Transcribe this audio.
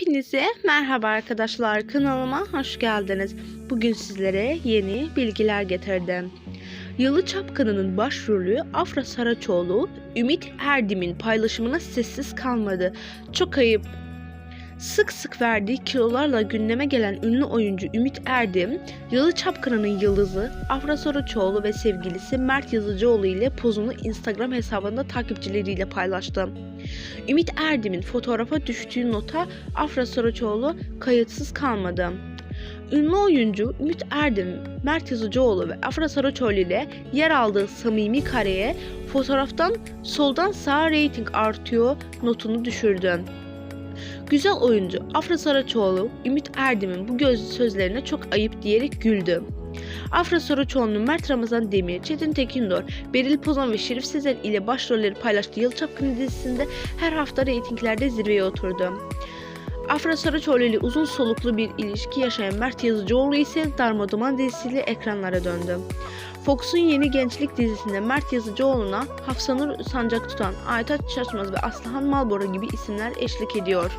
Hepinize merhaba arkadaşlar kanalıma hoş geldiniz. Bugün sizlere yeni bilgiler getirdim. Yalı Çapkını'nın başrolü Afra Saraçoğlu, Ümit Erdem'in paylaşımına sessiz kalmadı. Çok ayıp. Sık sık verdiği kilolarla gündeme gelen ünlü oyuncu Ümit Erdem, Yalı Çapkını'nın yıldızı Afra Saraçoğlu ve sevgilisi Mert Yazıcıoğlu ile pozunu Instagram hesabında takipçileriyle paylaştı. Ümit Erdem'in fotoğrafa düştüğü nota Afra Saraçoğlu kayıtsız kalmadı. Ünlü oyuncu Ümit Erdem, Mert Yazıcıoğlu ve Afra Saraçoğlu ile yer aldığı samimi kareye fotoğraftan soldan sağa reyting artıyor notunu düşürdü. Güzel oyuncu Afra Saraçoğlu, Ümit Erdem'in bu gözlü sözlerine çok ayıp diyerek güldü. Afra Saraçoğlu'nun Mert Ramazan Demir, Çetin Tekindor, Beril Pozan ve Şerif Sezer ile başrolleri paylaştığı Yıl Çapkını dizisinde her hafta reytinglerde zirveye oturdu. Afra Saraçoğlu ile uzun soluklu bir ilişki yaşayan Mert Yazıcıoğlu ise Darmaduman dizisiyle ekranlara döndü. Fox'un yeni gençlik dizisinde Mert Yazıcıoğlu'na Hafsanur Sancak tutan Aytaç Şaşmaz ve Aslıhan Malbora gibi isimler eşlik ediyor.